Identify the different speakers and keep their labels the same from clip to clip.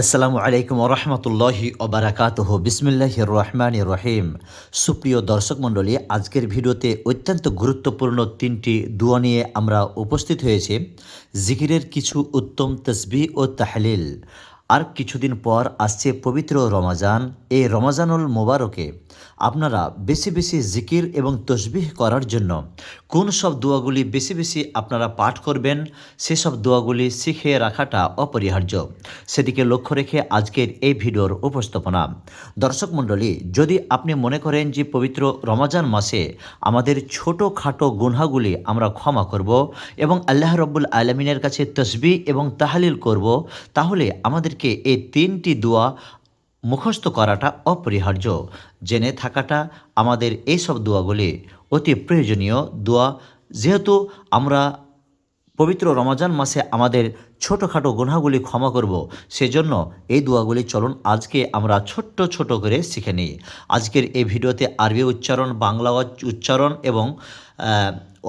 Speaker 1: আসসালামু আলাইকুম রহমতুল্লাহি ওবরাকাতহ বিসমিল্লাহ রহমান রহিম। সুপ্রিয় দর্শক মণ্ডলী, আজকের ভিডিওতে অত্যন্ত গুরুত্বপূর্ণ তিনটি দুয়া নিয়ে আমরা উপস্থিত হয়েছি। জিকিরের কিছু উত্তম তসবি ও তাহলিল। আর কিছুদিন পর আসছে পবিত্র রমাজান। এই রমাজানুল মোবারকে আপনারা বেশি বেশি জিকির এবং তসবিহ করার জন্য কোন সব দোয়াগুলি বেশি বেশি আপনারা পাঠ করবেন সেসব দোয়াগুলি শিখে রাখাটা অপরিহার্য। সেদিকে লক্ষ্য রেখে আজকের এই ভিডিওর উপস্থাপনা। দর্শক মণ্ডলী, যদি আপনি মনে করেন যে পবিত্র রমাজান মাসে আমাদের ছোট খাটো গুনহাগুলি আমরা ক্ষমা করব এবং আল্লাহ রব্বুল আলমিনের কাছে তসবি এবং তাহালিল করব, তাহলে আমাদেরকে এই তিনটি দোয়া মুখস্থ করাটা অপরিহার্য। জেনে থাকাটা আমাদের এইসব দোয়াগুলি অতি প্রয়োজনীয় দোয়া। যেহেতু আমরা পবিত্র রমজান মাসে আমাদের ছোটোখাটো গুনাহগুলি ক্ষমা করব। সেজন্য এই দোয়াগুলি চলুন আজকে আমরা ছোট্ট ছোট করে শিখে নিই। আজকের এই ভিডিওতে আরবি উচ্চারণ, বাংলা উচ্চারণ এবং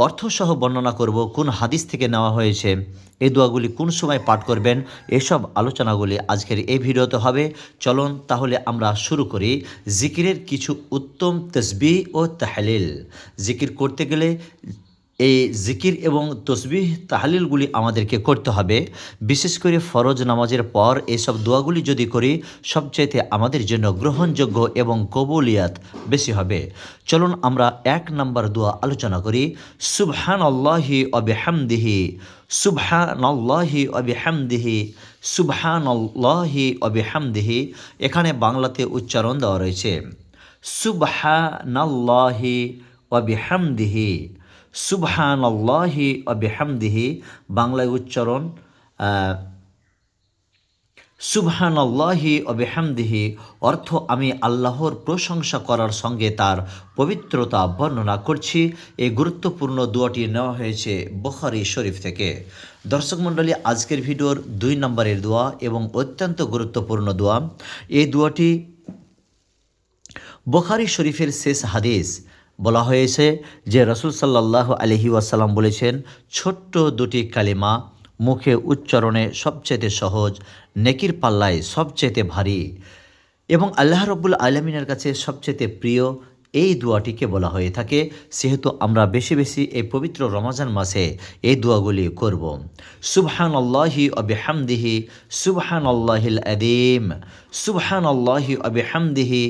Speaker 1: অর্থসহ বর্ণনা করব, কোন হাদিস থেকে নেওয়া হয়েছে, এই দোয়াগুলি কোন সময় পাঠ করবেন, এসব আলোচনাগুলি আজকের এই ভিডিওতে হবে। চলুন তাহলে আমরা শুরু করি। জিকিরের কিছু উত্তম তসবি ও তাহলিল। জিকির করতে গেলে এই জিকির এবং তসবিহ তাহলিলগুলি আমাদেরকে করতে হবে। বিশেষ করে ফরজ নামাজের পর এইসব দোয়াগুলি যদি করি, সবচাইতে আমাদের জন্য গ্রহণযোগ্য এবং কবুলিয়াত বেশি হবে। চলুন আমরা এক নম্বর দোয়া আলোচনা করি। সুবহান আল্লাহি অবিহামদিহি সুবহান আল্লাহি অবিহামদিহি সুবহান আল্লাহি অবিহামদিহি এখানে বাংলাতে উচ্চারণ দেওয়া রয়েছে। সুবহানাল্লাহি অবিহামদিহি সুবহান আল্লাহি অবিহামদিহি বাংলায় উচ্চারণ সুবহান আল্লাহি অবিহামদিহি অর্থ আমি আল্লাহর প্রশংসা করার সঙ্গে তার পবিত্রতা বর্ণনা করছি। এই গুরুত্বপূর্ণ দোয়াটি নেওয়া হয়েছে বখারি শরীফ থেকে। দর্শক মণ্ডলী, আজকের ভিডিওর দুই নম্বরের দোয়া এবং অত্যন্ত গুরুত্বপূর্ণ দোয়া। এই দোয়াটি বোখারি শরীফের শেষ হাদিস বলা হয়েছে যে রসুল সাল্লাহ আলহি ওয়াসাল্লাম বলেছেন, ছোট্ট দুটি কালিমা মুখে উচ্চারণে সবচেয়ে সহজ, নেকির পাল্লায় সবচেয়ে ভারী এবং আল্লাহ রব্বুল আলমিনের কাছে সবচেয়ে প্রিয়। এই দোয়াটিকে বলা হয়ে থাকে, সেহেতু আমরা বেশি বেশি এই পবিত্র রমজান মাসে এই দোয়াগুলি করব। সুবহান আল্লাহি অবিহামদিহি সুবহান আল্লাহিল আদিম সুবহান আল্লাহি অবিহামদিহি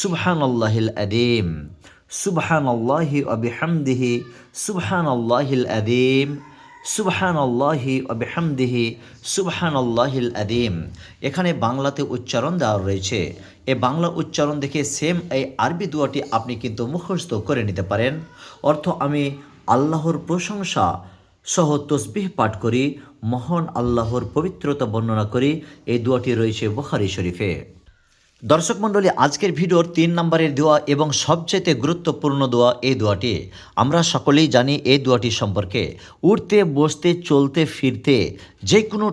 Speaker 1: সুবহান আল্লাহিল আদিম সুবহান অবিহামদিহি সুবহান আদিম সুবহান অবিহামদিহি সুবহান আদিম এখানে বাংলাতে উচ্চারণ দেওয়া রয়েছে। এই বাংলা উচ্চারণ দেখে সেম এই আরবি দোয়াটি আপনি কিন্তু মুখস্থ করে নিতে পারেন। অর্থ আমি আল্লাহর প্রশংসা সহ তসবিহ পাঠ করি, মহান আল্লাহর পবিত্রতা বর্ণনা করি। এই দোয়াটি রয়েছে বখারি শরীফে। দর্শক মণ্ডলী, আজকের ভিডিওর তিন নম্বরের দোয়া এবং সবচেয়ে গুরুত্বপূর্ণ দোয়া এই দোয়াটি আমরা সকলেই জানি এই দোয়াটি সম্পর্কে। উঠতে, বসতে, চলতে, ফিরতে যে কোনো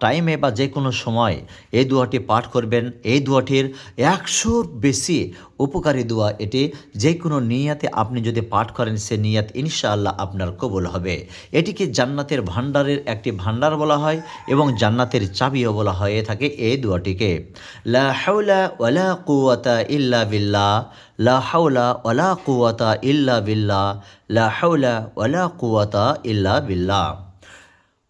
Speaker 1: টাইমে বা যে কোনো সময় এই দোয়াটি পাঠ করবেন। এই দোয়াটির একশোর বেশি উপকারী দোয়া এটি। যে কোনো নিয়াতে আপনি যদি পাঠ করেন, সে নিয়াত ইনশাআল্লাহ আপনার কবুল হবে। এটিকে জান্নাতের ভান্ডারের একটি ভান্ডার বলা হয় এবং জান্নাতের চাবিও বলা হয়ে থাকে এই দোয়াটিকে। লা হাওলা ওয়ালা কুয়াতা ইল্লা বিল্লাহ। লা হাওলা কুয়াতা ইল্লা বিল্লাহ। লা হাওলা কুয়াতা ইল্লা বিল্লাহ।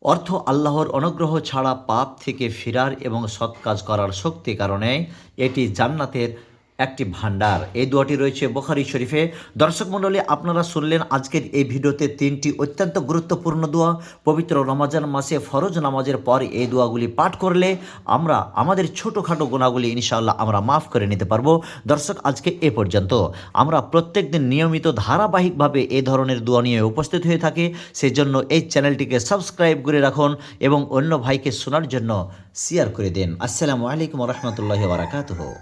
Speaker 1: অর্থ আল্লাহর অনুগ্রহ ছাড়া পাপ থেকে ফেরার এবং সৎ কাজ করার শক্তি কারণে এটি জান্নাতের একটি ভান্ডার এই দোয়াটি রয়েছে বোখারি শরীফে। দর্শক মণ্ডলী, আপনারা শুনলেন আজকের এই ভিডিওতে তিনটি অত্যন্ত গুরুত্বপূর্ণ দোয়া। পবিত্র রমাজান মাসে ফরজ নামাজের পর এই দোয়াগুলি পাঠ করলে আমরা, আমাদের ছোটোখাটো গোনাগুলি ইনশাআল্লাহ আমরা মাফ করে নিতে পারব। দর্শক, আজকে এ পর্যন্ত। আমরা প্রত্যেক দিন নিয়মিত ধারাবাহিকভাবে এই ধরনের দোয়া নিয়ে উপস্থিত হয়ে থাকি। সেই জন্য এই চ্যানেলটিকে সাবস্ক্রাইব করে রাখুন এবং অন্য ভাইকে শোনার জন্য শেয়ার করে দিন। আসসালামু আলাইকুম রহমতুল্লাহ বারাকাতুহ।